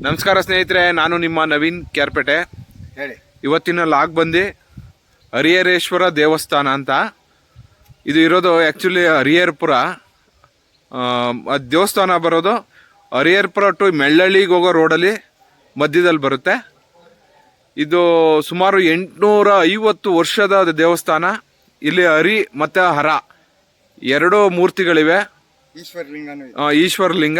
ನಮಸ್ಕಾರ ಸ್ನೇಹಿತರೆ ನಾನು ನಿಮ್ಮ ನವೀನ್ ಕ್ಯಾರ್ಪೇಟೆ ಹೇಳಿ. ಇವತ್ತಿನ ಲಾಗ್ ಬಂದು ಹರಿಹರೇಶ್ವರ ದೇವಸ್ಥಾನ ಅಂತ. ಇದು ಇರೋದು ಆ್ಯಕ್ಚುಲಿ ಹರಿಹರ್ಪುರ. ಆ, ದೇವಸ್ಥಾನ ಬರೋದು ಹರಿಹರ್ಪುರ ಟು ಮೆಳ್ಳಳ್ಳಿಗೆ ಹೋಗೋ ರೋಡಲ್ಲಿ ಮಧ್ಯದಲ್ಲಿ ಬರುತ್ತೆ. ಇದು ಸುಮಾರು ಎಂಟುನೂರ ಐವತ್ತು ವರ್ಷದ ದೇವಸ್ಥಾನ. ಇಲ್ಲಿ ಹರಿ ಮತ್ತು ಹರ ಎರಡೂ ಮೂರ್ತಿಗಳಿವೆ. ಈಶ್ವರ ಲಿಂಗ ಇದೆ. ಆ, ಈಶ್ವರಲಿಂಗ.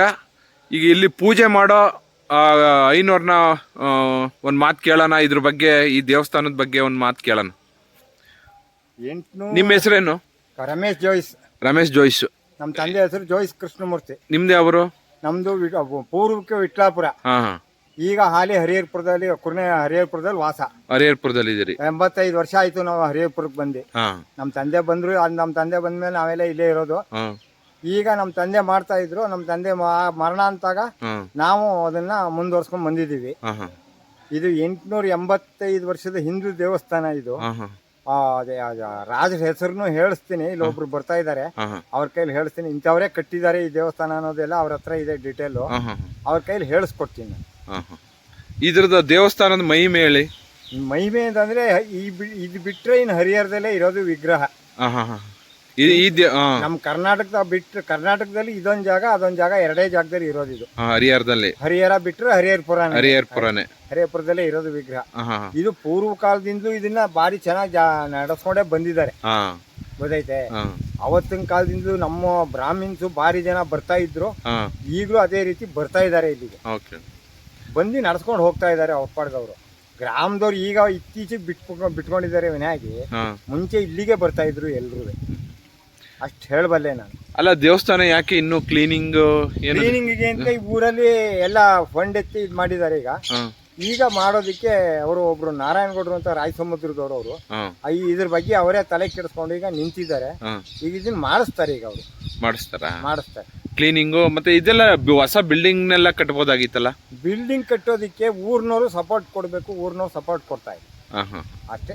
ಈಗ ಇಲ್ಲಿ ಪೂಜೆ ಮಾಡೋ ಆ, ಒಂದ್ ಒಂದು ಮಾತು ಕೇಳೋಣ ಇದ್ರ ಬಗ್ಗೆ ಈ ದೇವಸ್ಥಾನದ ಬಗ್ಗೆ ಒಂದು ಮಾತು ಕೇಳೋಣ. ಎಂಟ್ನೂರು ನಿಮ್ಮ ಹೆಸರೇನು? ರಮೇಶ್ ಜೋಯ್ಸ್. ರಮೇಶ್ ಜೋಯ್ಸ್. ನಮ್ಮ ತಂದೆ ಹೆಸರು ಜೋಯ್ಸ್ ಕೃಷ್ಣಮೂರ್ತಿ. ನಿಮ್ದು ಅವರು ನಮ್ದು ವಿ- ಪೂರ್ವಕ್ಕೆ ವಿಟ್ಲಾಪುರ. ಹಾಂ ಹಾಂ. ಈಗ ಹಾಲಿ ಹರಿಹರಪುರದಲ್ಲಿ ಕುರ್ನೆ ಹರಿಹರಪುರದಲ್ಲಿ ವಾಸ. ಹರಿಹರಪುರದಲ್ಲಿ ಇದ್ದೀರಿ ಎಂಬತ್ತೈದು ವರ್ಷ ಆಯ್ತು ನಾವು ಹರಿಹರಪುರಕ್ಕೆ ಬಂದು. ನಮ್ ನಮ್ಮ ತಂದೆ ಬಂದ್ರು ಅಲ್ಲಿ ನಮ್ಮ ತಂದೆ ಬಂದ್ಮೇಲೆ ನಾವೆಲ್ಲ ಇಲ್ಲೇ ಇರೋದು. ಹಾಂ. ಈಗ ನಮ್ಮ ತಂದೆ ಮಾಡ್ತಾ ಇದ್ರು ನಮ್ಮ ತಂದೆ ಮ- ಮರಣ ಅಂತಾಗ ನಾವು ಅದನ್ನ ಮುಂದುವರ್ಸ್ಕೊಂಡ್ ಬಂದಿದ್ದೀವಿ. ಇದು ಎಂಟುನೂರ ಎಂಬತ್ತೈದು ವರ್ಷದ ಹಿಂದೂ ದೇವಸ್ಥಾನ ಇದು. ಆ, ಅದೇ ರಾಜರ ಹೆಸರನ್ನು ಹೇಳಿಸ್ತೀನಿ ಇಲ್ಲೊಬ್ರು ಬರ್ತಾ ಇದ್ದಾರೆ ಅವ್ರ ಕೈಲಿ ಹೇಳಿಸ್ತೀನಿ ಇಂಥವರೇ ಕಟ್ಟಿದ್ದಾರೆ ಈ ದೇವಸ್ಥಾನ ಅನ್ನೋದೆಲ್ಲ ಅವ್ರ ಹತ್ರ ಇದೆ ಡೀಟೇಲು ಅವ್ರ ಕೈಲಿ ಹೇಳಿಸ್ಕೊಡ್ತೀನಿ ನಾನು. ಇದ್ರದ್ದು ದೇವಸ್ಥಾನದ ಮಹಿಮೆ ಹೇಳಿ ಮಹಿಮೆ ಅಂತಂದ್ರೆ ಈ ಬಿ- ಇದು ಬಿಟ್ರೆ ಇನ್ನು ಹರಿಹರದಲ್ಲೇ ಇರೋದು ವಿಗ್ರಹ. ನಮ್ಮ ಕರ್ನಾಟಕದ ಬಿಟ್ಟು ಕರ್ನಾಟಕದಲ್ಲಿ ಇದೊಂದ್ ಜಾಗ ಅದೊಂದ್ ಜಾಗ ಎರಡೇ ಜಾಗದಲ್ಲಿ ಇರೋದು ಇದು. ಹರಿಹರದಲ್ಲಿ. ಹರಿಹರ ಬಿಟ್ರೆ ಹರಿಹರಪುರ ಹರಿಹರಪುರನೇ ಹರಿಹರಪುರದಲ್ಲೇ ಇರೋದು ವಿಗ್ರಹ. ಇದು ಪೂರ್ವ ಕಾಲದಿಂದಲೂ ಇದನ್ನ ಬಾರಿ ಚೆನ್ನಾಗಿ ನಡೆಸ್ಕೊಂಡೇ ಬಂದಿದ್ದಾರೆ. ಗೊತ್ತೈತೆ? ಅವತ್ತಿನ ಕಾಲದಿಂದ ನಮ್ಮ ಬ್ರಾಹ್ಮಿನ್ಸು ಬಾರಿ ಜನ ಬರ್ತಾ ಇದ್ರು. ಈಗಲೂ ಅದೇ ರೀತಿ ಬರ್ತಾ ಇದ್ದಾರೆ ಇಲ್ಲಿಗೆ. ಬಂದು ನಡ್ಸ್ಕೊಂಡು ಹೋಗ್ತಾ ಇದ್ದಾರೆ ಒಪ್ಪಾಡ್ದವ್ರು ಗ್ರಾಮದವ್ರು ಈಗ ಇತ್ತೀಚೆಗೆ ಬಿಟ್ಕೊಂಡು ಬಿಟ್ಕೊಂಡಿದ್ದಾರೆ ವಿನಾಗಿ ಮುಂಚೆ ಇಲ್ಲಿಗೆ ಬರ್ತಾ ಇದ್ರು ಎಲ್ರೂ ಅಷ್ಟು ಹೇಳಬಲ್ಲೆ ನಾನು. ಅಲ್ಲ ದೇವಸ್ಥಾನ ಯಾಕೆ ಇನ್ನು ಕ್ಲೀನಿಂಗ್ ಏನು ಕ್ಲೀನಿಂಗಿಗೆ ಅಂತ ಈ ಊರಲ್ಲಿ ಎಲ್ಲ ಫಂಡ್ ಎತ್ತಿ ಇದು ಮಾಡಿದ್ದಾರೆ ಈಗ. ಈಗ ಮಾಡೋದಕ್ಕೆ ಅವರು ಒಬ್ರು ನಾರಾಯಣಗೌಡರು ಅಂತ ರಾಯ ಸಮುದ್ರದವರು ಅವರು. ಹಾಂ. ಇದ್ರ ಬಗ್ಗೆ ಅವರೇ ತಲೆ ಕೆಡಿಸ್ಕೊಂಡು ಈಗ ನಿಂತಿದ್ದಾರೆ. ಈಗ ಇದನ್ನ ಮಾಡಿಸ್ತಾರೆ ಈಗ ಅವರು. ಮಾಡಿಸ್ತಾರ? ಮಾಡಿಸ್ತಾರೆ. ಕ್ಲೀನಿಂಗು ಮತ್ತೆ ಇದೆಲ್ಲ ಬಿ- ಹೊಸ ಬಿಲ್ಡಿಂಗ್ನೆಲ್ಲ ಕಟ್ಬೋದಾಗಿತ್ತಲ್ಲ? ಬಿಲ್ಡಿಂಗ್ ಕಟ್ಟೋದಕ್ಕೆ ಊರ್ನವರು ಸಪೋರ್ಟ್ ಕೊಡಬೇಕು ಊರ್ನವ್ರು ಸಪೋರ್ಟ್ ಕೊಡ್ತಾ ಇಲ್ಲ. ಹಾಂ ಹಾಂ. ಅಷ್ಟೇ.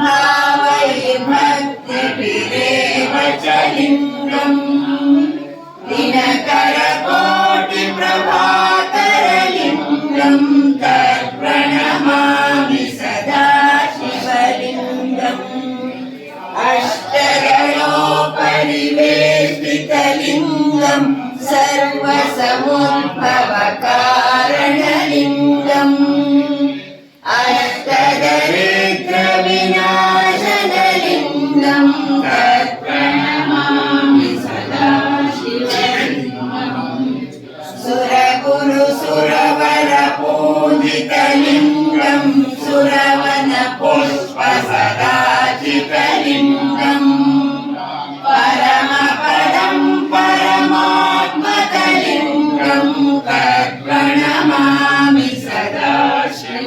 भावये भक्तिभिरेव च लिङ्गम् दिनकरकोटिप्रभाकरलिङ्गं तत्प्रणमामि सदा शिवलिङ्गम्। अष्टगणोपरिवेष्टितलिङ्गं सर्वसमुद्भवकारणलिङ्गम् ಪುರವನ ಪುಷ್ಪ ಸದಾಚಿತ ಪರಮ ಪದಂ ಪರಮಾತ್ಮಕಲಿಂಗಂ. ಕರ್ಪಣ ಮಾಮಿ ಸದಾಶಿವಲಿಂಗಂ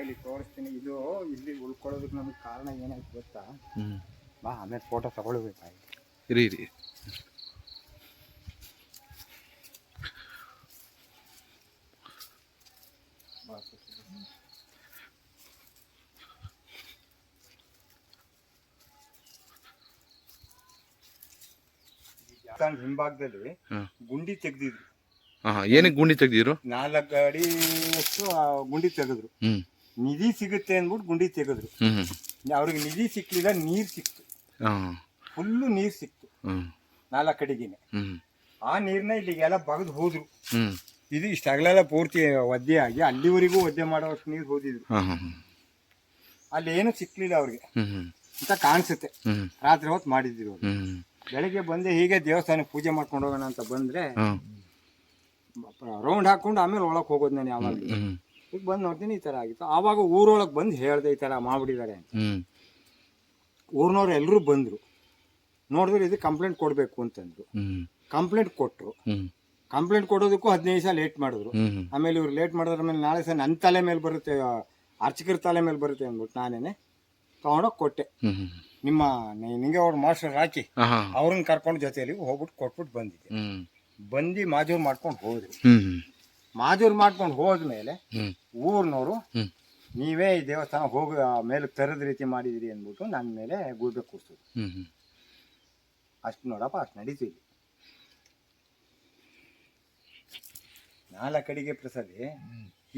ಇಲ್ಲಿ ತೋರಿಸ್ತೀನಿ. ಇದು ಇಲ್ಲಿ ಉಳ್ಕೊಳ್ಳೋದಕ್ಕೆ ನಮ್ಗೆ ಕಾರಣ ಏನಾಯ್ತು ಗೊತ್ತಾ? ಬಾ ಆಮೇಲೆ ಫೋಟೋ ತಗೊಳ್ಬೇಕು ಬಾಯಿ. ಇರಿ ಇರಿ. ಹಿಂಭಾಗದಲ್ಲಿ. ಗುಂಡಿ ತೆಗ್ದಿದ್ರು. ಏನಕ್ಕೆ ಗುಂಡಿ ತೆಗೆದಿದ್ರು? ನಾಲ್ಕು ಅಡಿ ಅಷ್ಟು ಗುಂಡಿ ತೆಗೆದ್ರು. ನಿಧಿ ಸಿಗುತ್ತೆ ಅಂದ್ಬಿಟ್ಟು ಗುಂಡಿ ತೆಗೆದ್ರು. ಅವ್ರಿಗೆ ನಿಧಿ ಸಿಕ್ಲಿಲ್ಲ ನೀರು ಸಿಕ್ತು. ಫುಲ್ಲು ನೀರು ಸಿಕ್ತು. ನಾಲ್ಕು ಅಡಿಗೆನೆ. ಹ್ಮ್. ಆ ನೀರನ್ನ ಇಲ್ಲಿಗೆಲ್ಲ ಬಗದು ಹೋದ್ರು. ಇದು ಇಷ್ಟಾಗಲೆಲ್ಲ ಪೂರ್ತಿ ಒದ್ದೆ ಆಗಿ ಅಲ್ಲಿವರೆಗೂ ಒದ್ದೆ ಮಾಡೋಷ್ಟು ನೀರು ಹೋದಿದ್ರು. ಅಲ್ಲಿ ಏನು ಸಿಕ್ಲಿಲ್ಲ ಅವ್ರಿಗೆ. ಅಂತ ಕಾಣಿಸುತ್ತೆ. ರಾತ್ರಿ ಹೊತ್ತು ಮಾಡಿದ್ರು ಬೆಳಗ್ಗೆ ಬಂದೆ ಹೀಗೆ ದೇವಸ್ಥಾನ ಪೂಜೆ ಮಾಡ್ಕೊಂಡು ಹೋಗೋಣ ಅಂತ ಬಂದ್ರೆ ರೌಂಡ್ ಹಾಕೊಂಡು ಆಮೇಲೆ ಒಳಗೆ ಹೋಗೋದು ನಾನು ಯಾವಾಗ ಈಗ ಬಂದು ನೋಡ್ತೀನಿ ಈ ತರ ಆಗಿತ್ತು. ಆವಾಗ ಊರೊಳಗೆ ಬಂದು ಹೇಳ್ದೆ ಈ ತರ ಮಾಡ್ಬಿಟ್ಟಿದ್ದಾರೆ ಅಂತ. ಊರಿನವ್ರು ಎಲ್ಲರೂ ಬಂದರು. ನೋಡಿದ್ರೆ ಇದು ಕಂಪ್ಲೇಂಟ್ ಕೊಡಬೇಕು ಅಂತಂದ್ರು. ಕಂಪ್ಲೇಂಟ್ ಕೊಟ್ಟರು ಕಂಪ್ಲೇಂಟ್ ಕೊಡೋದಕ್ಕೂ ಹದಿನೈದು ದಿವಸ ಲೇಟ್ ಮಾಡಿದ್ರು. ಆಮೇಲೆ ಇವ್ರು ಲೇಟ್ ಮಾಡಿದ್ರ ಮೇಲೆ ನಾಳೆ ಸಹ ನನ್ನ ತಲೆ ಮೇಲೆ ಬರುತ್ತೆ ಅರ್ಚಕರ ತಲೆ ಮೇಲೆ ಬರುತ್ತೆ ಅಂದ್ಬಿಟ್ಟು ನಾನೇನೆ ತೊಗೊಂಡೋಗಿ ಕೊಟ್ಟೆ. ನಿಮ್ಮ ನಿಂಗೆ ಅವ್ರ ಮಾಸ್ಟರ್ ಹಾಕಿ ಅವ್ರನ್ನ ಕರ್ಕೊಂಡು ಜೊತೆಯಲ್ಲಿ ಹೋಗ್ಬಿಟ್ಟು ಕೊಟ್ಬಿಟ್ಟು ಬಂದಿದ್ದೆ. ಬಂದು ಮಾಜೂರು ಮಾಡ್ಕೊಂಡು ಹೋದ್ರು. ಮಾಜೂರು ಮಾಡ್ಕೊಂಡು ಹೋದ್ಮೇಲೆ ಊರ್ನವರು ನೀವೇ ಈ ದೇವಸ್ಥಾನ ಹೋಗಿ ಮೇಲೆ ತರದ ರೀತಿ ಮಾಡಿದಿರಿ ಅಂದ್ಬಿಟ್ಟು ನನ್ನ ಮೇಲೆ ಗೂಬೆ ಕೂರಿಸೋದು ಅಷ್ಟು ನೋಡಪ್ಪ ಅಷ್ಟು ನಡೀತು ಇಲ್ಲಿ. ನಾಲ್ಕು ಅಡಿಗೆ ಪ್ರಸಾದಿ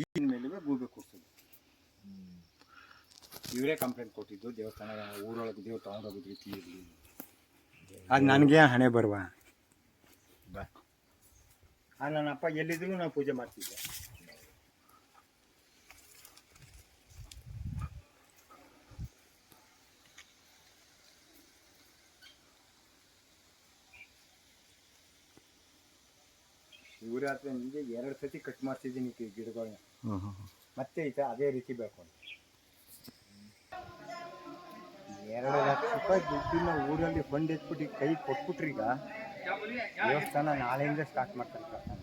ಈಗಿನ ಮೇಲೆ ಗೂಬೆ ಕೂರಿಸೋದು ಇವರೇ ಕಂಪ್ಲೇಂಟ್ ಕೊಟ್ಟಿದ್ದು ದೇವಸ್ಥಾನ ಊರೊಳಗೆ ದೇವ್ರು ತಗೊಂಡೋಗೋದು ರೀತಿ ಇರಲಿ. ಅದು ನನಗೆ ಹಣೆ ಬರುವ. ಬಾ. ಆ ನನ್ನ ಅಪ್ಪ ಎಲ್ಲಿದ್ರು ನಾನು ಪೂಜೆ ಮಾಡ್ತಿದ್ದೆ. ಶಿವರಾತ್ರಿ ನಿಮಗೆ ಎರಡು ಸತಿ ಕಟ್ ಮಾಡ್ತಿದ್ದೀನಿ ಗಿಡಗಳನ್ನ ಹ್ಮ್ ಹ್ಮ್ ಮತ್ತೆ ಈತ ಅದೇ ರೀತಿ ಬೇಕು ಅಂತ. ಎರಡು ಲಕ್ಷ ರೂಪಾಯಿ ದುಡ್ಡಿನ ಊರಲ್ಲಿ ಫಂಡ್ ಎತ್ಬಿಟ್ಟು ಕೈ ಕೊಟ್ಬಿಟ್ರಿ ಈಗ ದೇವಸ್ಥಾನ ನಾಳೆಯಿಂದ ಸ್ಟಾರ್ಟ್ ಮಾಡ್ತಾರೆ ಪ್ರಸ್ಥಾನ.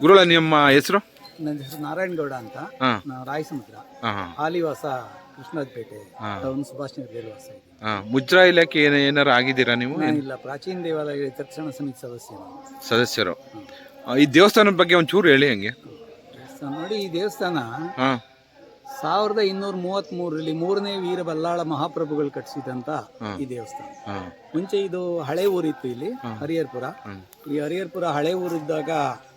ಗುರುಳ ನಿಮ್ಮ ಹೆಸರು? ನನ್ನ ಹೆಸರು ನಾರಾಯಣಗೌಡ ಅಂತ. ನಾನು ರಾಯಸಮುದ್ರ. ಹಾಲಿವಾಸ ಕೃಷ್ಣಪೇಟೆ. ಟೌನ್ ಸುಭಾಷ್ ದೇವಾಸ ವಾಸ ಇದೆ. ಮುದ್ರಾ ಇಲಾಖೆ ಏನ ಏನಾರು ಆಗಿದ್ದೀರಾ ನೀವು? ಇಲ್ಲ ಪ್ರಾಚೀನ ದೇವಾಲಯ ತಕ್ಷಣ ಸಮಿತಿ ಸದಸ್ಯ ಸದಸ್ಯರು. ಈ ದೇವಸ್ಥಾನದ ಬಗ್ಗೆ ಒಂಚೂರು ಹೇಳಿ ಹಂಗೆ. ನೋಡಿ ಈ ದೇವಸ್ಥಾನ ಸಾವಿರದ ಇನ್ನೂರ ಮೂವತ್ತ್ ಮೂರರಲ್ಲಿ ಮೂರನೇ ವೀರ ಬಲ್ಲಾಳ ಮಹಾಪ್ರಭುಗಳು ಕಟ್ಟಿಸಿದಂತ ಈ ದೇವಸ್ಥಾನ. ಮುಂಚೆ ಇದು ಹಳೆ ಊರಿತ್ತು ಇಲ್ಲಿ ಹರಿಹರ್ಪುರ. ಈ ಹರಿಹರ್ಪುರ ಹಳೆ ಊರಿದ್ದಾಗ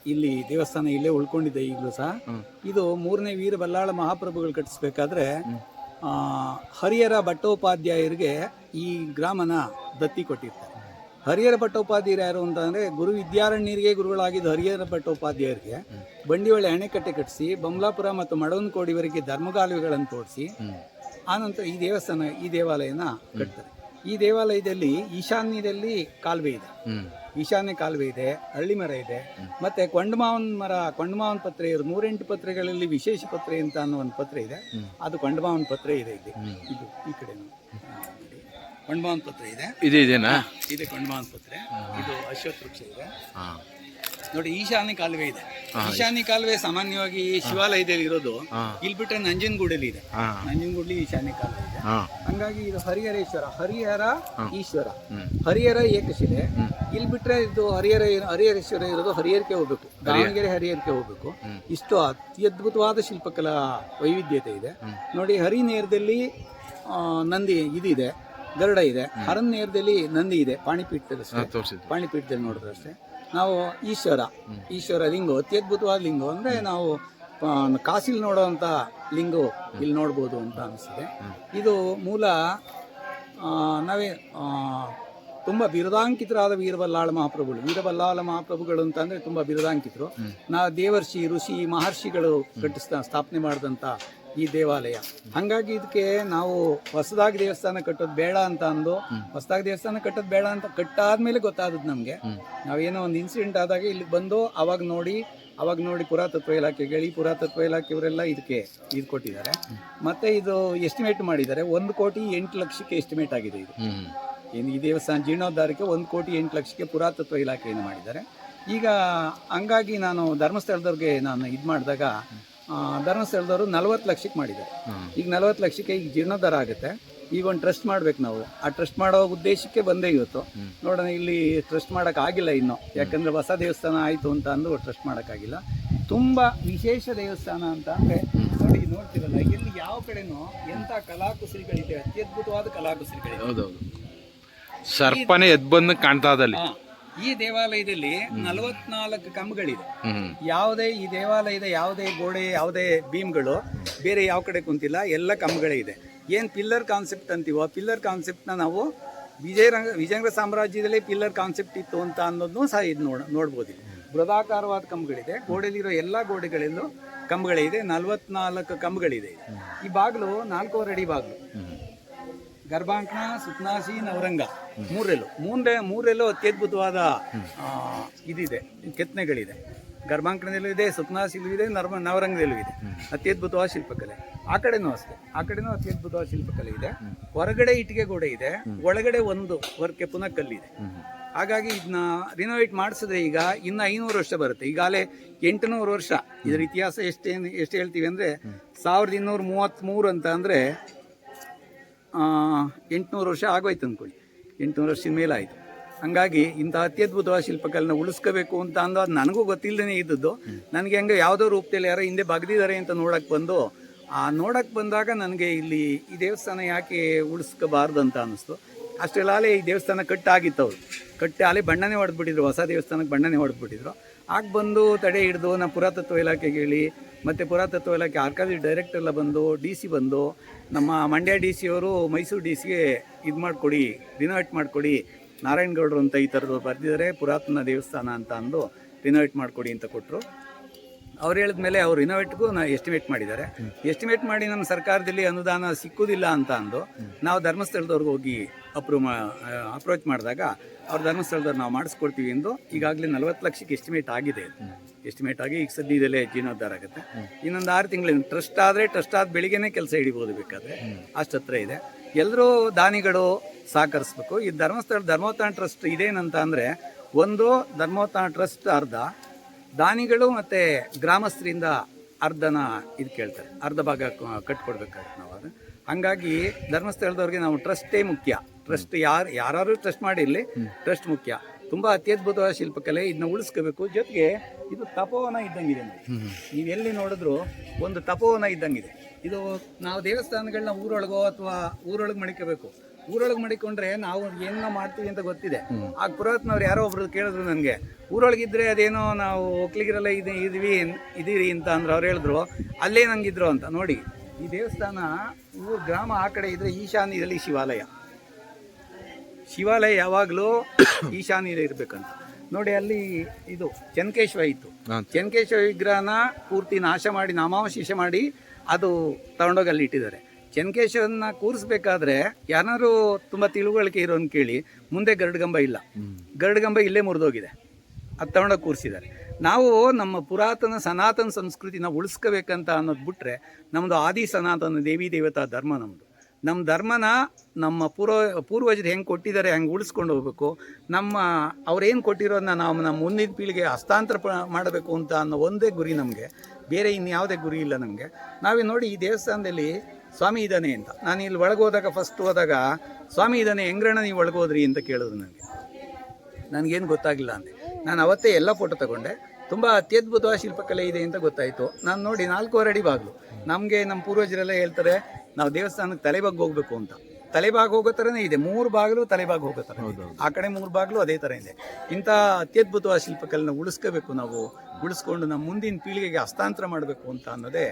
ಇಲ್ಲಿ ದೇವಸ್ಥಾನ ಇಲ್ಲೇ ಉಳ್ಕೊಂಡಿದೆ ಈಗಲೂ ಸಹ. ಇದು ಮೂರನೇ ವೀರ ಬಲ್ಲಾಳ ಮಹಾಪ್ರಭುಗಳು ಕಟ್ಟಿಸ್ಬೇಕಾದ್ರೆ ಆ, ಹರಿಹರ ಭಟ್ಟೋಪಾಧ್ಯಾಯರಿಗೆ ಈ ಗ್ರಾಮನ ದತ್ತಿ ಕೊಟ್ಟಿರ್ತಾರೆ. ಹರಿಹರ ಭಟ್ಟೋಪಾಧ್ಯಾಯರು ಯಾರು ಅಂತಂದರೆ ಗುರು ವಿದ್ಯಾರಣ್ಯರಿಗೆ ಗುರುಗಳಾಗಿದ್ದ ಹರಿಹರ ಭಟ್ಟೋಪಾಧ್ಯಾಯರಿಗೆ ಬಂಡಿವಳ್ಳಿ ಅಣೆಕಟ್ಟೆ ಕಟ್ಟಿಸಿ ಬಮ್ಲಾಪುರ ಮತ್ತು ಮಡವನಕೋಡಿವರೆಗೆ ಧರ್ಮಗಾಲುವೆಗಳನ್ನು ತೋರಿಸಿ ಆನಂತರ ಈ ದೇವಸ್ಥಾನ ಈ ದೇವಾಲಯನ ಕಟ್ತಾರೆ. ಈ ದೇವಾಲಯದಲ್ಲಿ ಈಶಾನ್ಯದಲ್ಲಿ ಕಾಲುವೆ ಇದೆ. ಈಶಾನ್ಯ ಕಾಲುವೆ ಇದೆ ಹಳ್ಳಿ ಮರ ಇದೆ. ಮತ್ತೆ ಕೊಂಡಮಾವನ್ ಮರ ಕೊಂಡಮಾವನ್ ಪತ್ರೆ ಇವರು ನೂರೆಂಟು ಪತ್ರೆಗಳಲ್ಲಿ ವಿಶೇಷ ಪತ್ರೆ ಅಂತ ಅನ್ನೋ ಒಂದು ಪತ್ರೆ ಇದೆ. ಅದು ಕೊಂಡಮಾವನ್ ಪತ್ರೆ ಇದೆ ಇಲ್ಲಿ. ಇದು ಈ ಕಡೆ. ಕೊಂಡಮಾವನ್ ಪತ್ರೆ ಇದೆ. ಇದೆ ಇದೇನಾ? ಇದೆ ಕೊಂಡಮಾವನ್ ಪತ್ರೆ. ಇದು ಅಶ್ವತ್ಥ ವೃಕ್ಷ ಇದೆ. ಹಾ. ನೋಡಿ ಈಶಾನ್ಯ ಕಾಲುವೆ ಇದೆ. ಈಶಾನ್ಯ ಕಾಲುವೆ ಸಾಮಾನ್ಯವಾಗಿ ಶಿವಾಲಯದಲ್ಲಿ ಇರೋದು. ಇಲ್ಲಿ ಬಿಟ್ಟರೆ ನಂಜನಗೂಡಲ್ಲಿ ಇದೆ. ನಂಜನಗೂಡ್ಲಿ ಈಶಾನ್ಯ ಕಾಲುವೆ ಇದೆ. ಹಂಗಾಗಿ ಇದು ಹರಿಹರೇಶ್ವರ ಹರಿಹರ ಈಶ್ವರ. ಹರಿಹರ ಏಕಶಿಲೆ. ಇಲ್ಲಿ ಬಿಟ್ರೆ ಇದು ಹರಿಹರ ಹರಿಹರೇಶ್ವರ ಇರೋದು ಹರಿಹರಕ್ಕೆ ಹೋಗ್ಬೇಕು. ದಾವಣಗೆರೆ ಹರಿಹರಕ್ಕೆ ಹೋಗ್ಬೇಕು. ಇಷ್ಟು ಅತ್ಯದ್ಭುತವಾದ ಶಿಲ್ಪಕಲಾ ವೈವಿಧ್ಯತೆ ಇದೆ. ನೋಡಿ ಹರಿ ನೇರದಲ್ಲಿ ನಂದಿ ಇದಿದೆ ಗರುಡ ಇದೆ. ಹರನ್ ನೇರದಲ್ಲಿ ನಂದಿ ಇದೆ. ಪಾಣಿಪೀಠದಲ್ಲಿ ಪಾಣಿಪೀಠದಲ್ಲಿ ನೋಡಿದ್ರೆ ಅಷ್ಟೇ ನಾವು ಈಶ್ವರ ಈಶ್ವರ ಲಿಂಗು ಅತ್ಯದ್ಭುತವಾದ ಲಿಂಗು. ಅಂದ್ರೆ ನಾವು ಕಾಸಿಲ್ ನೋಡುವಂತ ಲಿಂಗು ಇಲ್ಲಿ ನೋಡ್ಬೋದು ಅಂತ ಅನಿಸಿದೆ ಇದು ಮೂಲ ನಾವೇ ತುಂಬ ಬಿರುದಾಂಕಿತರಾದ ವೀರಬಲ್ಲಾಳ ಮಹಾಪ್ರಭುಗಳು. ವೀರಬಲ್ಲಾಳ ಮಹಾಪ್ರಭುಗಳು ಅಂತ ಅಂದ್ರೆ ತುಂಬಾ ಬಿರುದಾಂಕಿತರು. ನಾ ದೇವರ್ಷಿ ಋಷಿ ಮಹರ್ಷಿಗಳು ಕಟ್ಟಿಸ್ತಾ ಸ್ಥಾಪನೆ ಮಾಡಿದಂಥ ಈ ದೇವಾಲಯ. ಹಂಗಾಗಿ ಇದಕ್ಕೆ ನಾವು ಹೊಸದಾಗಿ ದೇವಸ್ಥಾನ ಕಟ್ಟೋದು ಬೇಡ ಅಂತ ಅಂದು ಹೊಸದಾಗಿ ದೇವಸ್ಥಾನ ಕಟ್ಟೋದು ಬೇಡ ಅಂತ ಕಟ್ಟಾದ್ಮೇಲೆ ಗೊತ್ತಾದದ್ದು ನಮಗೆ. ನಾವೇನೋ ಒಂದು ಇನ್ಸಿಡೆಂಟ್ ಆದಾಗ ಇಲ್ಲಿಗೆ ಬಂದು ಅವಾಗ ನೋಡಿ ಅವಾಗ ನೋಡಿ ಪುರಾತತ್ವ ಇಲಾಖೆಗಳು ಪುರಾತತ್ವ ಇಲಾಖೆಯವರೆಲ್ಲ ಇದಕ್ಕೆ ಇದು ಕೊಟ್ಟಿದ್ದಾರೆ. ಮತ್ತೆ ಇದು ಎಸ್ಟಿಮೇಟ್ ಮಾಡಿದ್ದಾರೆ. ಒಂದು ಕೋಟಿ ಎಂಟು ಲಕ್ಷಕ್ಕೆ ಎಸ್ಟಿಮೇಟ್ ಆಗಿದೆ ಇದು. ಏನು ಈ ದೇವಸ್ಥಾನ ಜೀರ್ಣೋದ್ಧಾರಕ್ಕೆ ಒಂದು ಕೋಟಿ ಎಂಟು ಲಕ್ಷಕ್ಕೆ ಪುರಾತತ್ವ ಇಲಾಖೆಯನ್ನು ಮಾಡಿದ್ದಾರೆ. ಈಗ ಹಂಗಾಗಿ ನಾನು ಧರ್ಮಸ್ಥಳದವ್ರಿಗೆ ನಾನು ಇದು ಮಾಡಿದಾಗ ಧರ್ಮಸ್ಥಳದವರು ನಲವತ್ತು ಲಕ್ಷಕ್ಕೆ ಮಾಡಿದ್ದಾರೆ. ಈಗ ನಲವತ್ತು ಲಕ್ಷಕ್ಕೆ ಈಗ ಜೀರ್ಣೋದ್ಧಾರ ಆಗುತ್ತೆ. ಈಗ ಒಂದು ಟ್ರಸ್ಟ್ ಮಾಡ್ಬೇಕು ನಾವು. ಆ ಟ್ರಸ್ಟ್ ಮಾಡೋ ಉದ್ದೇಶಕ್ಕೆ ಬಂದೇ ಇವತ್ತು. ನೋಡೋಣ ಇಲ್ಲಿ ಟ್ರಸ್ಟ್ ಮಾಡೋಕ್ಕಾಗಿಲ್ಲ ಆಗಿಲ್ಲ ಇನ್ನು. ಯಾಕಂದರೆ ಹೊಸ ದೇವಸ್ಥಾನ ಆಯಿತು ಅಂತ ಅಂದು ಟ್ರಸ್ಟ್ ಮಾಡೋಕ್ಕಾಗಿಲ್ಲ ತುಂಬ ವಿಶೇಷ ದೇವಸ್ಥಾನ ಅಂತ ಅಂದರೆ ನೋಡಿ ನೋಡ್ತಿರಲ್ಲ ಇಲ್ಲಿ ಯಾವ ಕಡೆನೂ ಎಂಥ ಕಲಾಕುಸರಿಗಳಿದೆ ಅತ್ಯದ್ಭುತವಾದ ಕಲಾಕುಸರಿಗಳಿದೆ. ಹೌದೌದು. ಸರ್ಪನೇ ಎದ್ ಬಂದು ಕಾಣ್ತಾ ಹಾ. ಈ ದೇವಾಲಯದಲ್ಲಿ ನಲವತ್ನಾಲ್ಕು ಕಂಬಗಳಿದೆ. ಯಾವುದೇ ಈ ದೇವಾಲಯದ ಯಾವುದೇ ಗೋಡೆ ಯಾವುದೇ ಬೀಮ್ಗಳು ಬೇರೆ ಯಾವ ಕಡೆ ಕುಂತಿಲ್ಲ ಎಲ್ಲ ಕಂಬಗಳೇ ಇದೆ. ಏನು ಪಿಲ್ಲರ್ ಕಾನ್ಸೆಪ್ಟ್ ಅಂತೀವೋ ಪಿಲ್ಲರ್ ಕಾನ್ಸೆಪ್ಟ್ನ ನಾವು ವಿಜಯರಂಗ ವಿಜಯನಗರ ಸಾಮ್ರಾಜ್ಯದಲ್ಲೇ ಪಿಲ್ಲರ್ ಕಾನ್ಸೆಪ್ಟ್ ಇತ್ತು ಅಂತ ಅನ್ನೋದನ್ನು ಸಹ ಇದು ನೋಡ ನೋಡ್ಬೋದು ಇಲ್ಲಿ. ಬೃಹದಾಕಾರವಾದ ಕಂಬಗಳಿದೆ ಗೋಡೆಯಲ್ಲಿರೋ ಎಲ್ಲ ಗೋಡೆಗಳಲ್ಲೂ ಇದೆ ನಲವತ್ನಾಲ್ಕು ಕಂಬಗಳಿದೆ. ಈ ಬಾಗಿಲು ನಾಲ್ಕೂವರೆ ಅಡಿ ಬಾಗಿಲು. ಗರ್ಭಾಂಕಣ, ಸುತ್ನಾಸಿ, ನವರಂಗ. ಮೂರೆಲ್ಲು. ಮೂರೇ ಮೂರೆಲ್ಲೂ ಅತ್ಯದ್ಭುತವಾದ ಇದಿದೆ. ಕೆತ್ತನೆಗಳಿದೆ. ಗರ್ಭಾಂಕಣದಲ್ಲೂ ಇದೆ, ಸುತ್ನಾಸಿಲೂ ಇದೆ, ನರ್ಮ, ನವರಂಗದಲ್ಲೂ ಇದೆ. ಅತ್ಯದ್ಭುತವಾದ ಶಿಲ್ಪಕಲೆ. ಆ ಕಡೆನೂ ಅಷ್ಟೇ. ಆ ಕಡೆನೂ ಅತ್ಯದ್ಭುತವಾದ ಶಿಲ್ಪಕಲೆ ಇದೆ. ಹೊರಗಡೆ ಇಟ್ಟಿಗೆ ಗೋಡೆ ಇದೆ. ಒಳಗಡೆ ಒಂದು ವರ್ಕೆ ಪುನಃ ಕಲ್ಲಿದೆ. ಹಾಗಾಗಿ ಇದನ್ನ ರಿನೋವೇಟ್ ಮಾಡಿಸಿದ್ರೆ ಈಗ ಇನ್ನು ಐನೂರು ವರ್ಷ ಬರುತ್ತೆ. ಈಗಾಗಲೇ ಎಂಟುನೂರು ವರ್ಷ. ಇದರ ಇತಿಹಾಸ ಎಷ್ಟೇನು, ಎಷ್ಟು ಹೇಳ್ತೀವಿ ಅಂದರೆ ಸಾವಿರದ ಇನ್ನೂರ ಮೂವತ್ತ್ಮೂರು ಅಂತ ಅಂದರೆ ಎಂಟುನೂರು ವರ್ಷ ಆಗೋಯ್ತು ಅಂದ್ಕೊಳ್ಳಿ. ಎಂಟುನೂರು ವರ್ಷದ ಮೇಲೆ ಆಯಿತು ಹಂಗಾಗಿ ಇಂಥ ಅತ್ಯದ್ಭುತವಾದ ಶಿಲ್ಪಕಲೆನ ಉಳಿಸ್ಕೋಬೇಕು ಅಂತ ಅಂದ ನನಗೂ ಗೊತ್ತಿಲ್ಲದೇ ಇದ್ದದ್ದು. ನನಗೆ ಹಂಗೆ ಯಾವುದೋ ರೂಪದಲ್ಲಿ ಯಾರೋ ಹಿಂದೆ ಬಗ್ದಿದ್ದಾರೆ ಅಂತ ನೋಡಕ್ಕೆ ಬಂದು, ಆ ನೋಡಕ್ಕೆ ಬಂದಾಗ ನನಗೆ ಇಲ್ಲಿ ಈ ದೇವಸ್ಥಾನ ಯಾಕೆ ಉಳಿಸ್ಕೋಬಾರ್ದು ಅಂತ ಅನ್ನಿಸ್ತು. ಅಷ್ಟೆಲ್ಲಾಲೆ ಈ ದೇವಸ್ಥಾನ ಕಟ್ಟಾಗಿತ್ತು ಅವರು. ಕಟ್ಟಿ ಅಲ್ಲಿ ಬಣ್ಣನೆ ಹೊಡೆದ್ಬಿಟ್ಟಿದ್ರು, ಹೊಸ ದೇವಸ್ಥಾನಕ್ಕೆ ಬಣ್ಣನೆ ಹೊಡೆದ್ಬಿಟ್ಟಿದ್ರು. ಆಗ ಬಂದು ತಡೆ ಹಿಡಿದು ನಮ್ಮ ಪುರಾತತ್ವ ಇಲಾಖೆಗೆ ಹೇಳಿ, ಮತ್ತು ಪುರಾತತ್ವ ಇಲಾಖೆ ಆರ್ಕಾಲಜಿ ಡೈರೆಕ್ಟರ್ ಎಲ್ಲ ಬಂದು ಡಿ ಸಿ ಬಂದು, ನಮ್ಮ ಮಂಡ್ಯ ಡಿ ಸಿ ಅವರು ಮೈಸೂರು ಡಿ ಸಿಗೆ ಇದು ಮಾಡಿಕೊಡಿ ರಿನೋವೇಟ್ ಮಾಡಿಕೊಡಿ, ನಾರಾಯಣಗೌಡರು ಅಂತ ಈ ಥರದ್ದು ಬರೆದಿದ್ದಾರೆ, ಪುರಾತನ ದೇವಸ್ಥಾನ ಅಂತ ಅಂದು ರಿನೋವೇಟ್ ಮಾಡಿಕೊಡಿ ಅಂತ ಕೊಟ್ಟರು ಅವ್ರು ಹೇಳಿದ್ಮೇಲೆ ಅವ್ರು ಇನೋವೇಟ್ಗೂ ನಾವು ಎಸ್ಟಿಮೇಟ್ ಮಾಡಿದ್ದಾರೆ. ಎಸ್ಟಿಮೇಟ್ ಮಾಡಿ ನಮ್ಮ ಸರ್ಕಾರದಲ್ಲಿ ಅನುದಾನ ಸಿಕ್ಕುದಿಲ್ಲ ಅಂತ ಅಂದು ನಾವು ಧರ್ಮಸ್ಥಳದವ್ರಿಗೆ ಹೋಗಿ ಅಪ್ರೂವ್ ಅಪ್ರೋಚ್ ಮಾಡಿದಾಗ ಅವ್ರು ಧರ್ಮಸ್ಥಳದವ್ರು ನಾವು ಮಾಡಿಸ್ಕೊಡ್ತೀವಿ ಎಂದು ಈಗಾಗಲೇ ನಲವತ್ತು ಲಕ್ಷಕ್ಕೆ ಎಸ್ಟಿಮೇಟ್ ಆಗಿದೆ. ಎಸ್ಟಿಮೇಟ್ ಆಗಿ ಈಗ ಸದ್ಯದಲ್ಲೇ ಜೀರ್ಣೋದ್ಧಾರ ಆಗುತ್ತೆ. ಇನ್ನೊಂದು ಆರು ತಿಂಗಳು ಟ್ರಸ್ಟ್ ಆದರೆ ಟ್ರಸ್ಟ್ ಆದ ಬೆಳಿಗ್ಗೆನೇ ಕೆಲಸ ಹಿಡಿಬೋದು ಬೇಕಾದ್ರೆ. ಅಷ್ಟು ಇದೆ. ಎಲ್ಲರೂ ದಾನಿಗಳು ಸಹಕರಿಸ್ಬೇಕು. ಈ ಧರ್ಮಸ್ಥಳ ಧರ್ಮೋತ್ಥಾನ ಟ್ರಸ್ಟ್ ಇದೇನಂತ ಅಂದರೆ ಒಂದು ಧರ್ಮೋತ್ಥಾನ ಟ್ರಸ್ಟ್ ಅರ್ಧ ದಾನಿಗಳು ಮತ್ತು ಗ್ರಾಮಸ್ಥರಿಂದ ಅರ್ಧನ ಇದು ಕೇಳ್ತಾರೆ. ಅರ್ಧ ಭಾಗ ಕಟ್ಕೊಡ್ಬೇಕಾಗುತ್ತೆ ನಾವು ಅದು. ಹಂಗಾಗಿ ಧರ್ಮಸ್ಥಳದವ್ರಿಗೆ ನಾವು ಟ್ರಸ್ಟೇ ಮುಖ್ಯ. ಟ್ರಸ್ಟ್ ಯಾರು ಯಾರು ಟ್ರಸ್ಟ್ ಮಾಡಿರಲಿ ಟ್ರಸ್ಟ್ ಮುಖ್ಯ. ತುಂಬ ಅತ್ಯದ್ಭುತವಾದ ಶಿಲ್ಪಕಲೆ ಇದನ್ನ ಉಳಿಸ್ಕೋಬೇಕು. ಜೊತೆಗೆ ಇದು ತಪೋವನ ಇದ್ದಂಗಿದೆ ನೀವು ಎಲ್ಲಿ ನೋಡಿದ್ರು ಒಂದು ತಪೋವನ ಇದ್ದಂಗಿದೆ. ಇದು ನಾವು ದೇವಸ್ಥಾನಗಳನ್ನ ಊರೊಳಗೋ ಅಥವಾ ಊರೊಳಗೆ ಮಡಿಕೋಬೇಕು. ಊರೊಳಗೆ ಮಾಡಿಕೊಂಡ್ರೆ ನಾವು ಏನೋ ಮಾಡ್ತೀವಿ ಅಂತ ಗೊತ್ತಿದೆ. ಆ ಪುರಾತ್ನವ್ರು ಯಾರೋ ಒಬ್ರು ಕೇಳಿದ್ರು ನನಗೆ ಊರೊಳಗಿದ್ರೆ ಅದೇನೋ ನಾವು ಒಕ್ಲಿಗಿರಲ್ಲ ಇದು ಇದೀವಿ ಇದೀರಿ ಅಂತ ಅಂದ್ರೆ ಅವ್ರು ಹೇಳಿದ್ರು. ಅಲ್ಲೇ ನಂಗಿದ್ರು ಅಂತ ನೋಡಿ. ಈ ದೇವಸ್ಥಾನ ಊರು ಗ್ರಾಮ ಆ ಕಡೆ ಇದ್ರೆ ಈಶಾನ್ಯದಲ್ಲಿ ಶಿವಾಲಯ. ಶಿವಾಲಯ ಯಾವಾಗಲೂ ಈಶಾನ್ಯದಲ್ಲಿ ಇರಬೇಕಂತ. ನೋಡಿ ಅಲ್ಲಿ ಇದು ಚೆನ್ಕೇಶ್ವ ಇತ್ತು. ಚೆನ್ಕೇಶ್ವ ವಿಗ್ರಹನ ಪೂರ್ತಿ ನಾಶ ಮಾಡಿ ನಾಮಾವಶೇಷ ಮಾಡಿ ಅದು ತಗೊಂಡೋಗಿ ಅಲ್ಲಿ ಇಟ್ಟಿದ್ದಾರೆ. ಚೆನ್ಕೇಶ್ವರನ್ನ ಕೂರಿಸ್ಬೇಕಾದ್ರೆ ಯಾರು ತುಂಬಾ ತಿಳುವಳಿಕೆ ಇರೋನ್ ಕೇಳಿ ಮುಂದೆ ಗರುಡಗಂಬ ಇಲ್ಲ. ಗರುಡಗಂಬ ಇಲ್ಲೇ ಮುರಿದೋಗಿದೆ. ಅದು ತಗೊಂಡೋಗಿ ಕೂರಿಸಿದ್ದಾರೆ. ನಾವು ನಮ್ಮ ಪುರಾತನ ಸನಾತನ ಸಂಸ್ಕೃತಿನ ಉಳಿಸ್ಕೋಬೇಕಂತ ಅನ್ನೋದು ಬಿಟ್ಟರೆ ನಮ್ಮದು ಆದಿ ಸನಾತನ ದೇವಿ ದೇವತಾ ಧರ್ಮ ನಮ್ಮದು ನಮ್ಮ ಧರ್ಮನ ನಮ್ಮ ಪೂರ್ವ ಪೂರ್ವಜರು ಹೆಂಗೆ ಕೊಟ್ಟಿದ್ದಾರೆ ಹಂಗೆ ಉಳಿಸ್ಕೊಂಡು ಹೋಗ್ಬೇಕು. ನಮ್ಮ ಅವ್ರೇನು ಕೊಟ್ಟಿರೋದನ್ನ ನಾವು ನಮ್ಮ ಮುಂದಿನ ಪೀಳಿಗೆ ಹಸ್ತಾಂತರ ಪ ಮಾಡಬೇಕು ಅಂತ ಅನ್ನೋ ಒಂದೇ ಗುರಿ ನಮಗೆ. ಬೇರೆ ಇನ್ಯಾವುದೇ ಗುರಿ ಇಲ್ಲ ನಮಗೆ. ನಾವೇ ನೋಡಿ ಈ ದೇವಸ್ಥಾನದಲ್ಲಿ ಸ್ವಾಮಿ ಇದ್ದಾನೆ ಅಂತ. ನಾನು ಇಲ್ಲಿ ಒಳಗೆ ಹೋದಾಗ ಫಸ್ಟ್ ಹೋದಾಗ ಸ್ವಾಮಿ ಇದ್ದಾನೆ ಹೆಂಗ್ರಣ್ಣ ನೀವು ಒಳಗೆ ಹೋದ್ರಿ ಅಂತ ಕೇಳಿದ್ರು ನನಗೆ. ನನಗೇನು ಗೊತ್ತಾಗಿಲ್ಲ ಅಂದೆ. ನಾನು ಅವತ್ತೇ ಎಲ್ಲ ಫೋಟೋ ತಗೊಂಡೆ. ತುಂಬ ಅತ್ಯದ್ಭುತವಾದ ಶಿಲ್ಪಕಲೆ ಇದೆ ಅಂತ ಗೊತ್ತಾಯಿತು. ನಾನು ನೋಡಿ ನಾಲ್ಕೂವರೆ ಅಡಿ ಬಾಗಿಲು. ನಮಗೆ ನಮ್ಮ ಪೂರ್ವಜರೆಲ್ಲ ಹೇಳ್ತಾರೆ ನಾವು ದೇವಸ್ಥಾನಕ್ಕೆ ತಲೆಬಾಗಿ ಹೋಗಬೇಕು ಅಂತ. ತಲೆಬಾಗಿ ಹೋಗೋ ಥರನೇ ಇದೆ. ಮೂರು ಬಾಗಿಲು ತಲೆಬಾಗಿ ಹೋಗೋ ಥರ. ಆ ಕಡೆ ಮೂರು ಬಾಗಿಲು ಅದೇ ಥರ ಇದೆ. ಇಂಥ ಅತ್ಯದ್ಭುತವಾದ ಶಿಲ್ಪಕಲೆನ ಉಳಿಸ್ಕೋಬೇಕು ನಾವು. ಉಳಿಸ್ಕೊಂಡು ನಮ್ಮ ಮುಂದಿನ ಪೀಳಿಗೆಗೆ ಹಸ್ತಾಂತರ ಮಾಡಬೇಕು ಅಂತ ಅನ್ನೋದೇ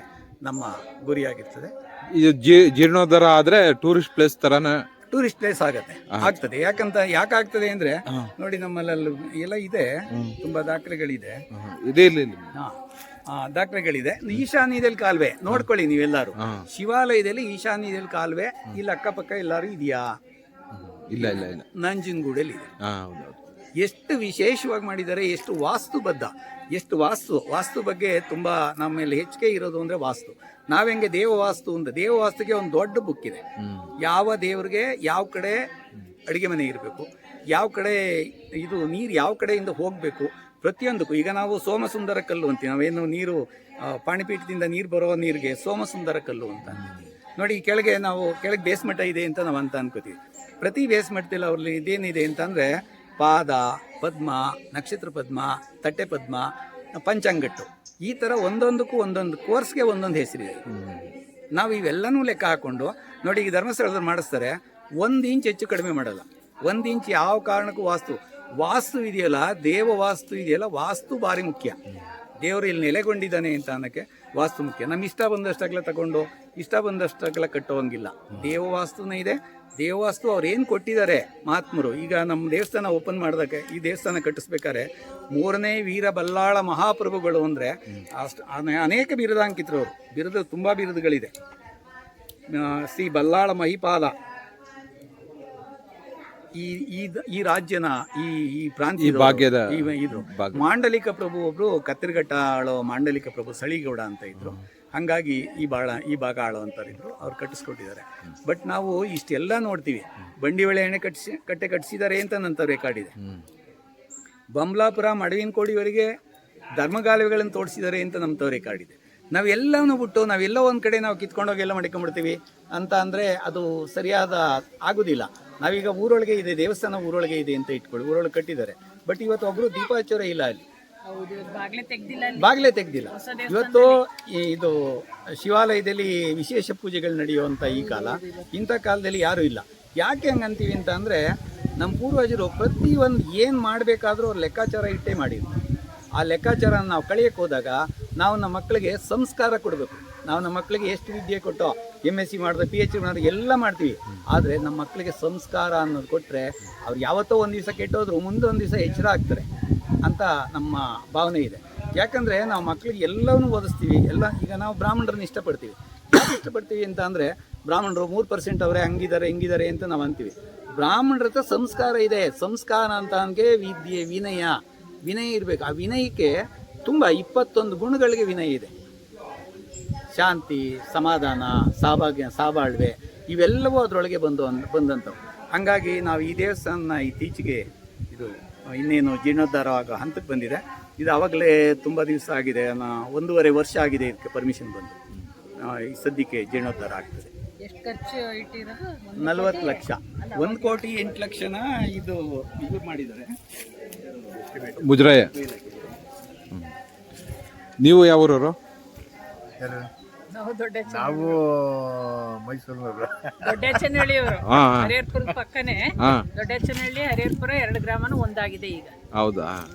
ನಮ್ಮ ಗುರಿಯಾಗಿರ್ತದೆ. ಇದು ಜೀ- ಜೀರ್ಣೋದ್ಧಾರ ಆದ್ರೆ ಟೂರಿಸ್ಟ್ ಪ್ಲೇಸ್ ತರಾನ ಟೂರಿಸ್ಟ್ ಪ್ಲೇಸ್ ಆಗತ್ತೆ. ಆಗ್ತದೆ. ಯಾಕಂತ ಯಾಕಾಗ್ತದೆ ಅಂದ್ರೆ ನೋಡಿ ನಮ್ಮಲ್ಲೆಲ್ಲ ಎಲ್ಲ ಇದೆ. ತುಂಬಾ ದಾಖಲೆಗಳಿದೆ. ಇದೇ ಇಲ್ಲ ಇಲ್ಲಿ ಹಾ. ಆ, ದಾಖಲೆಗಳಿದೆ. ಈಶಾನ್ಯದಲ್ಲಿ ಕಾಲ್ವೆ. ನೋಡ್ಕೊಳ್ಳಿ ನೀವೆಲ್ಲರೂ. ಶಿವಾಲಯದಲ್ಲಿ ಈಶಾನ್ಯದಲ್ಲಿ ಕಾಲ್ವೆ ಇಲ್ಲಿ ಅಕ್ಕಪಕ್ಕ ಎಲ್ಲರೂ ಇದೆಯಾ? ಇಲ್ಲ ಇಲ್ಲ ಇಲ್ಲ. ನಂಜನಗೂಡಲ್ಲಿ ಇದೆ. ಹಾ ಎಷ್ಟು ವಿಶೇಷವಾಗಿ ಮಾಡಿದ್ದಾರೆ ಎಷ್ಟು ವಾಸ್ತುಬದ್ಧ. ಎಷ್ಟು ವಾಸ್ತು ವಾಸ್ತು ಬಗ್ಗೆ ತುಂಬ ನಮ್ಮಲ್ಲಿ ಹೆಚ್ಚಿಗೆ ಇರೋದು ಅಂದರೆ ವಾಸ್ತು. ನಾವೆಂಗೆ ದೇವವಾಸ್ತು ಅಂತ ದೇವವಾಸ್ತುಗೆ ಒಂದು ದೊಡ್ಡ ಬುಕ್ ಇದೆ. ಯಾವ ದೇವ್ರಿಗೆ ಯಾವ ಕಡೆ ಅಡುಗೆ ಮನೆ ಇರಬೇಕು ಯಾವ ಕಡೆ ಇದು ನೀರು ಯಾವ ಕಡೆಯಿಂದ ಹೋಗಬೇಕು ಪ್ರತಿಯೊಂದಕ್ಕೂ. ಈಗ ನಾವು ಸೋಮಸುಂದರ ಕಲ್ಲು ಅಂತೀವಿ. ನಾವೇನು ನೀರು ಪಾಣಿಪೀಠದಿಂದ ನೀರು ಬರೋ ನೀರಿಗೆ ಸೋಮಸುಂದರ ಕಲ್ಲು ಅಂತ. ನೋಡಿ ಈ ಕೆಳಗೆ ನಾವು ಕೆಳಗೆ ಬೇಸ್ಮಠ ಇದೆ ಅಂತ ನಾವು ಅಂತ ಅನ್ಕೋತೀವಿ. ಪ್ರತಿ ಬೇಸ್ಮಠದಲ್ಲಿ ಅವ್ರಲ್ಲಿ ಇದೇನಿದೆ ಅಂತಂದರೆ ಪಾದ ಪದ್ಮ, ನಕ್ಷತ್ರ ಪದ್ಮ, ತಟ್ಟೆ ಪದ್ಮ, ಪಂಚಾಂಗಟ್ಟು. ಈ ಥರ ಒಂದೊಂದಕ್ಕೂ ಒಂದೊಂದು ಕೋರ್ಸ್ಗೆ ಒಂದೊಂದು ಹೆಸರಿದೆ ನಾವು ಇವೆಲ್ಲನೂ ಲೆಕ್ಕ ಹಾಕ್ಕೊಂಡು ನೋಡಿ ಈ ಧರ್ಮಸ್ಥಳದಲ್ಲಿ ಮಾಡಿಸ್ತಾರೆ, ಒಂದು ಇಂಚ್ ಹೆಚ್ಚು ಕಡಿಮೆ ಮಾಡಲ್ಲ. ಒಂದು ಇಂಚ್ ಯಾವ ಕಾರಣಕ್ಕೂ ವಾಸ್ತು. ವಾಸ್ತು ಇದೆಯಲ್ಲ ದೇವ ವಾಸ್ತು ಇದೆಯಲ್ಲ, ವಾಸ್ತು ಭಾರಿ ಮುಖ್ಯ. ದೇವರು ಇಲ್ಲಿ ನೆಲೆಗೊಂಡಿದ್ದಾನೆ ಅಂತ ಅನ್ನೋಕ್ಕೆ ವಾಸ್ತು ಮುಖ್ಯ. ನಮ್ಮ ಇಷ್ಟ ಬಂದಷ್ಟಾಗಲ ತಗೊಂಡು, ಇಷ್ಟ ಬಂದಷ್ಟಾಗಲ ಕಟ್ಟೋಂಗಿಲ್ಲ ದೇವ ವಾಸ್ತುನೇ ಇದೆ. ದೇವವಾಸ್ತು ಅವ್ರು ಏನು ಕೊಟ್ಟಿದ್ದಾರೆ ಮಹಾತ್ಮರು, ಈಗ ನಮ್ಮ ದೇವಸ್ಥಾನ ಓಪನ್ ಮಾಡಿದಾಗೆ ಈ ದೇವಸ್ಥಾನ ಕಟ್ಟಿಸ್ಬೇಕಾದ್ರೆ ಮೂರನೇ ವೀರ ಬಲ್ಲಾಳ ಮಹಾಪ್ರಭುಗಳು ಅಂದರೆ ಅಷ್ಟು ಅನೆ- ಅನೇಕ ಬಿರುದಾಂಕಿತರು ಅವರು. ಬಿರುದು ತುಂಬ ಬಿರುದುಗಳಿದೆ. ಶ್ರೀ ಬಲ್ಲಾಳ ಮಹಿಪಾಲ ಈ ಈ ರಾಜ್ಯನ ಈ ಈ ಪ್ರಾಂತ್ಯ ಈ ಭಾಗ್ಯದ ಇದು ಭಾಗ. ಮಾಂಡಲಿಕ ಪ್ರಭು ಒಬ್ರು ಕತ್ತರಿಘಟ್ಟ ಆಳೋ ಮಾಂಡಲಿಕ ಪ್ರಭು ಸಳಿಗೌಡ ಅಂತ ಇದ್ರು. ಹಂಗಾಗಿ ಈ ಬಾಳ ಈ ಭಾಗ ಆಳೋ ಅಂತಾರಿದ್ರು ಅವ್ರು ಕಟ್ಟಿಸ್ಕೊಟ್ಟಿದ್ದಾರೆ. ಬಟ್ ನಾವು ಇಷ್ಟೆಲ್ಲ ನೋಡ್ತೀವಿ. ಬಂಡಿವಳೆ ಎಣ್ಣೆ ಕಟ್ಟಿಸಿ ಕಟ್ಟೆ ಕಟ್ಟಿಸಿದ್ದಾರೆ ಅಂತ ನಂತರ ರೆಕಾರ್ಡ್ ಇದೆ. ಬಂಬ್ಲಾಪುರ ಬಂಬ್ಲಾಪುರ ಮಡವಿನಕೋಡಿವರೆಗೆ ಧರ್ಮಗಾಲುವೆಗಳನ್ನು ತೋರಿಸಿದ್ದಾರೆ ಅಂತ ನಮ್ಮ ತವರೆ ಕಾಡಿದೆ ನಾವೆಲ್ಲವನ್ನು ಬಿಟ್ಟು ನಾವೆಲ್ಲ ಒಂದು ಕಡೆ ನಾವು ಕಿತ್ಕೊಂಡೋಗಿ ಎಲ್ಲ ಮಾಡ್ಕೊಂಡ್ಬಿಡ್ತೀವಿ ಅಂತ ಅಂದರೆ ಅದು ಸರಿಯಾದ ಆಗೋದಿಲ್ಲ. ನಾವೀಗ ಊರೊಳಗೆ ಇದೆ ದೇವಸ್ಥಾನ ಊರೊಳಗೆ ಇದೆ ಅಂತ ಇಟ್ಕೊಳ್ಳಿ ಊರೊಳಗೆ ಕಟ್ಟಿದ್ದಾರೆ. ಬಟ್ ಇವತ್ತು ಒಬ್ರು ದೀಪಾಚಾರ ಇಲ್ಲ ಅಲ್ಲಿ. ಬಾಗ್ಲೆ ತೆಗ್ದಿಲ್ಲ ಇವತ್ತು ಇದು ಶಿವಾಲಯದಲ್ಲಿ ವಿಶೇಷ ಪೂಜೆಗಳು ನಡೆಯುವಂಥ ಈ ಕಾಲ ಇಂಥ ಕಾಲದಲ್ಲಿ ಯಾರೂ ಇಲ್ಲ. ಯಾಕೆ ಹಂಗಂತೀವಿ ಅಂತ ಅಂದರೆ ನಮ್ಮ ಪೂರ್ವಜರು ಪ್ರತಿ ಒಂದು ಏನು ಮಾಡಬೇಕಾದ್ರೂ ಅವ್ರು ಲೆಕ್ಕಾಚಾರ ಇಟ್ಟೇ ಮಾಡಿದ್ರು. ಆ ಲೆಕ್ಕಾಚಾರ ನಾವು ಕಳಿಯಕ್ಕೆ ಹೋದಾಗ ನಾವು ನಮ್ಮ ಮಕ್ಕಳಿಗೆ ಸಂಸ್ಕಾರ ಕೊಡಬೇಕು. ನಾವು ನಮ್ಮ ಮಕ್ಕಳಿಗೆ ಎಷ್ಟು ವಿದ್ಯೆ ಕೊಟ್ಟೋ ಎಂ ಎಸ್ ಸಿ ಮಾಡಿದ್ರೆ ಪಿ ಎಚ್ ಡಿ ಮಾಡಿದ್ರೆ ಎಲ್ಲ ಮಾಡ್ತೀವಿ. ಆದರೆ ನಮ್ಮ ಮಕ್ಕಳಿಗೆ ಸಂಸ್ಕಾರ ಅನ್ನೋದು ಕೊಟ್ಟರೆ ಅವ್ರು ಯಾವತ್ತೋ ಒಂದು ದಿವಸ ಕೆಟ್ಟೋದ್ರು, ಮುಂದೆ ಒಂದು ದಿವಸ ಎಚ್ಚರ ಆಗ್ತಾರೆ ಅಂತ ನಮ್ಮ ಭಾವನೆ ಇದೆ. ಯಾಕಂದರೆ ನಾವು ಮಕ್ಕಳಿಗೆ ಎಲ್ಲವನ್ನೂ ಓದಿಸ್ತೀವಿ, ಎಲ್ಲ ಈಗ ನಾವು ಬ್ರಾಹ್ಮಣರನ್ನ ಇಷ್ಟಪಡ್ತೀವಿ. ಇಷ್ಟಪಡ್ತೀವಿ ಅಂತ ಅಂದರೆ ಬ್ರಾಹ್ಮಣರು ಮೂರು ಪರ್ಸೆಂಟ್ ಅವರೇ ಹಂಗಿದ್ದಾರೆ, ಹಿಂಗಿದ್ದಾರೆ ಅಂತ ನಾವು ಅಂತೀವಿ. ಬ್ರಾಹ್ಮಣರ ಹತ್ರ ಸಂಸ್ಕಾರ ಇದೆ. ಸಂಸ್ಕಾರ ಅಂತ ಅಂದ್ರೆ ವಿದ್ಯೆ, ವಿನಯ. ವಿನಯ ಇರಬೇಕು. ಆ ವಿನಯಕ್ಕೆ ತುಂಬ ಇಪ್ಪತ್ತೊಂದು ಗುಣಗಳಿಗೆ ವಿನಯ ಇದೆ. ಶಾಂತಿ ಸಮಾಧಾನ ಸಹಭಾಗ್ಯ ಸಹಬಾಳ್ವೆ ಇವೆಲ್ಲವೂ ಅದರೊಳಗೆ ಬಂದು ಅನ್- ಬಂದಂಥವು. ಹಾಗಾಗಿ ನಾವು ಈ ದೇವಸ್ಥಾನ ಇತ್ತೀಚೆಗೆ ಇದು ಇನ್ನೇನು ಜೀರ್ಣೋದ್ಧಾರ ಆಗೋ ಹಂತಕ್ಕೆ ಬಂದಿದೆ. ಇದು ಆವಾಗಲೇ ತುಂಬ ದಿವಸ ಆಗಿದೆ. ಒಂದೂವರೆ ವರ್ಷ ಆಗಿದೆ ಇದಕ್ಕೆ ಪರ್ಮಿಷನ್ ಬಂದು. ಈ ಸದ್ಯಕ್ಕೆ ಜೀರ್ಣೋದ್ಧಾರ ಆಗ್ತದೆ. ನಲವತ್ತು ಲಕ್ಷ. ಒಂದು ಕೋಟಿ. ಎಂಟು ಲಕ್ಷನ ಇದು ಇದು ಮಾಡಿದ್ದಾರೆ. ಮುಜರಾಯ. ನೀವು ಯಾವ ದೊಡ್ಡ ನಾವು ಮೈಸೂರಿನವರು. ದೊಡ್ಡಚನಹಳ್ಳಿಯವರು ಹಾ ಹಾ. ಹರಿಹರ್ಪುರದ ಪಕ್ಕನೇ ಹಾ. ದೊಡ್ಡಚನಹಳ್ಳಿ ಹರಿಹರ್ಪುರ ಎರಡು ಗ್ರಾಮನೂ ಒಂದಾಗಿದೆ ಈಗ. ಹೌದಾ?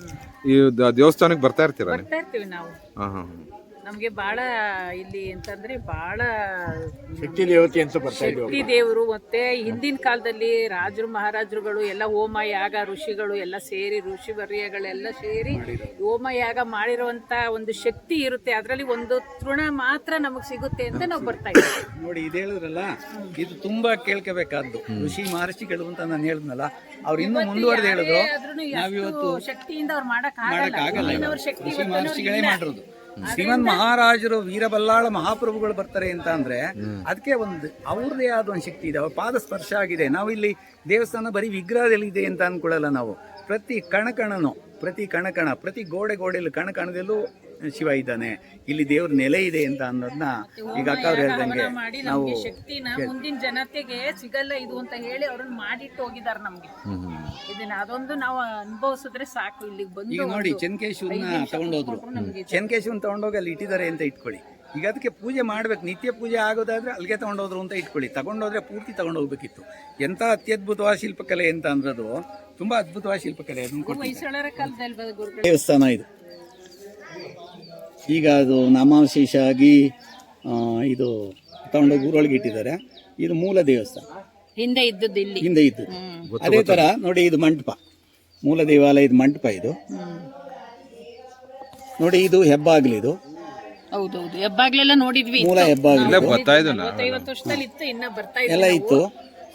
ಈ ದ- ದೇವಸ್ಥಾನಕ್ಕೆ ಬರ್ತಾ ಇರ್ತೀರಾ ನೀವು? ಬರ್ತಾ ಇರ್ತೀವಿ ನಾವು. ಹಾಂ ಹಾ. ನಮ್ಗೆ ಬಹಳ ಇಲ್ಲಿ ಅಂತಂದ್ರೆ ಬಹಳ ಶಕ್ತಿ ದೇವತೆ ಅಂತ ಬರ್ತಾ ಶಕ್ತಿ ದೇವರು ಮತ್ತೆ ಹಿಂದಿನ ಕಾಲದಲ್ಲಿ ರಾಜರು ಮಹಾರಾಜರುಗಳು ಎಲ್ಲ ಹೋಮ ಯಾಗ ಋಷಿಗಳು ಎಲ್ಲ ಸೇರಿ ಋಷಿ ವರ್ಯಗಳೆಲ್ಲ ಸೇರಿ ಹೋಮ ಯಾಗ ಮಾಡಿರುವಂತ ಒಂದು ಶಕ್ತಿ ಇರುತ್ತೆ. ಅದರಲ್ಲಿ ಒಂದು ತೃಣ ಮಾತ್ರ ನಮಗೆ ಸಿಗುತ್ತೆ ಅಂತ ನಾವು ಬರ್ತಾ ಇದ್ದೀವಿ. ನೋಡಿ ಇದು ಹೇಳಿದ್ರಲ್ಲ ಇದು ತುಂಬಾ ಕೇಳ್ಕೋಬೇಕಾದ್ದು. ಋಷಿ ಮಹರ್ಷಿಗಳು ಅಂತ ನಾನು ಹೇಳಿದ್ನಲ್ಲ ಅವ್ರು ಇನ್ನೂ ಮುಂದುವರೆದು ಹೇಳಿದ್ರು. ನಾವಿವತ್ತು ಶಕ್ತಿಯಿಂದ ಅವ್ರು ಮಾಡಕ್ ಮಾಡಕ್ಕಾಗಲ್ಲ ಆಗಲ್ಲ ಶಕ್ತಿ ಮಹರ್ಷಿಗಳೇ ಮಾಡಿರೋದು. ಶ್ರೀಮಂತ್ ಮಹಾರಾಜರು ವೀರಬಲ್ಲಾಳ ಮಹಾಪ್ರಭುಗಳು ಬರ್ತಾರೆ ಅಂತ ಅಂದ್ರೆ ಅದಕ್ಕೆ ಒಂದು ಅವ್ರದೇ ಆದ ಒಂದು ಶಕ್ತಿ ಇದೆ ಅವ್ರ ಪಾದ ಸ್ಪರ್ಶ ಆಗಿದೆ. ನಾವು ಇಲ್ಲಿ ದೇವಸ್ಥಾನ ಬರೀ ವಿಗ್ರಹದಲ್ಲಿ ಇದೆ ಅಂತ ಅನ್ಕೊಳ್ಳಲ್ಲ ನಾವು. ಪ್ರತಿ ಕಣಕಣನು ಪ್ರತಿ ಕಣಕಣ ಪ್ರತಿ ಗೋಡೆ ಗೋಡೆಯಲ್ಲಿ ಕಣಕಣದಲ್ಲೂ ಶಿವ ಇದ್ದಾನೆ ಇಲ್ಲಿ ದೇವ್ರ ನೆಲೆ ಇದೆ ಅಂತ ಅನ್ನೋದನ್ನ ಈಗ ಅಕ್ಕ ಅವ್ರು ಹೇಳ್ದಂಗೆ ನಾವು ಶಕ್ತಿನ ಮುಂದಿನ ಜನತೆಗೆ ಸಿಗಲ್ಲ ಇದು ಅಂತ ಹೇಳಿ ಅವ್ರನ್ನ ಮಾಡಿಟ್ಟು ಹೋಗಿದ್ದಾರೆ ನಮ್ಗೆ. ಇದನ್ನ ಅದೊಂದು ನಾವು ಅನುಭವಿಸಿದ್ರೆ ಸಾಕು ಇಲ್ಲಿಗೆ ಬಂದು ಈಗ ನೋಡಿ ಒಂದು ಚೆನ್ಕೇಶ್ವರನ ಐದು ನಿಮಿಷ ತಗೊಂಡೋದ್ರು ಕೂತ್ಕೊಂಡ್ರು ನಮ್ಗೆ ಚೆನ್ಕೇಶ್ವರನ್ ತಗೊಂಡೋಗಿ ಅಲ್ಲಿ ಇಟ್ಟಿದ್ದಾರೆ ಅಂತ ಇಟ್ಕೊಳ್ಳಿ. ಈಗ ಅದಕ್ಕೆ ಪೂಜೆ ಮಾಡ್ಬೇಕು ನಿತ್ಯ ಪೂಜೆ ಆಗೋದಾದ್ರೆ ಅಲ್ಲಿಗೆ ತಗೊಂಡೋದ್ರು ಅಂತ ಇಟ್ಕೊಳ್ಳಿ. ತಗೊಂಡೋದ್ರೆ ಪೂರ್ತಿ ತಗೊಂಡೋಗ್ಬೇಕಿತ್ತು ಎಂತ ಅತ್ಯದ್ಭುತವಾದ ಶಿಲ್ಪಕಲೆ ಅಂತ ಅಂದ್ರದು ತುಂಬಾ ಅದ್ಭುತವಾದ ಶಿಲ್ಪಕಲೆ ದೇವಸ್ಥಾನ ಇದು. ಈಗ ಅದು ನಾಮಾವಶೇಷ ಆಗಿ ಇದು ತಗೊಂಡೋಗಿ ಊರೊಳಗೆ ಇಟ್ಟಿದ್ದಾರೆ. ಇದು ಮೂಲ ದೇವಸ್ಥಾನ. ಹಿಂದೆ ಇದ್ದದ್ದು ಇಲ್ಲಿ. ಹಿಂದೆ ಇದ್ದು. ಅದೇ ತರ ನೋಡಿ ಇದು ಮಂಟಪ. ಮೂಲ ದೇವಾಲಯ ಇದು ಮಂಟಪ ಇದು. ನೋಡಿ ಇದು ಹೆಬ್ಬಾಗ್ಲಿ ಇದು. ಹೌದೌದು. ಹೆಬ್ಬಾಗ್ಲೆಲ್ಲ ನೋಡಿದ್ವಿ. ಮೂಲ ಹೆಬ್ಬಾಗಿಲು ವರ್ಷದಲ್ಲಿ ಇತ್ತು ಇನ್ನ ಬರ್ತಾ ಎಲ್ಲ ಇದೆ ಇತ್ತು.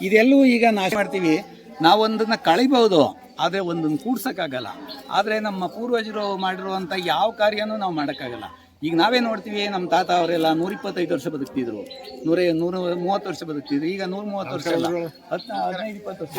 ಇದೆಲ್ಲೂ ಈಗ ನಾಶ ಮಾಡ್ತೀವಿ. ನಾವೊಂದನ್ನ ಕಳಿಬಹುದು. ಆದರೆ ಒಂದನ್ನು ಕೂಡ್ಸೋಕ್ಕಾಗಲ್ಲ. ಆದರೆ ನಮ್ಮ ಪೂರ್ವಜರು ಮಾಡಿರುವಂಥ ಯಾವ ಕಾರ್ಯನೂ ನಾವು ಮಾಡೋಕ್ಕಾಗಲ್ಲ. ಈಗ ನಾವೇ ನೋಡ್ತೀವಿ ನಮ್ಮ ತಾತ ಅವರೆಲ್ಲ ನೂರ ಇಪ್ಪತ್ತೈದು ವರ್ಷ ಬದುಕ್ತಿದ್ರು. ನೂರ ನೂರ, ಮೂವತ್ತು ವರ್ಷ ಬದುಕ್ತಿದ್ರು. ಈಗ ನೂರ ಮೂವತ್ತು ವರ್ಷ ಅಲ್ಲ. ಹದಿನೈದು, ಇಪ್ಪತ್ತು ವರ್ಷ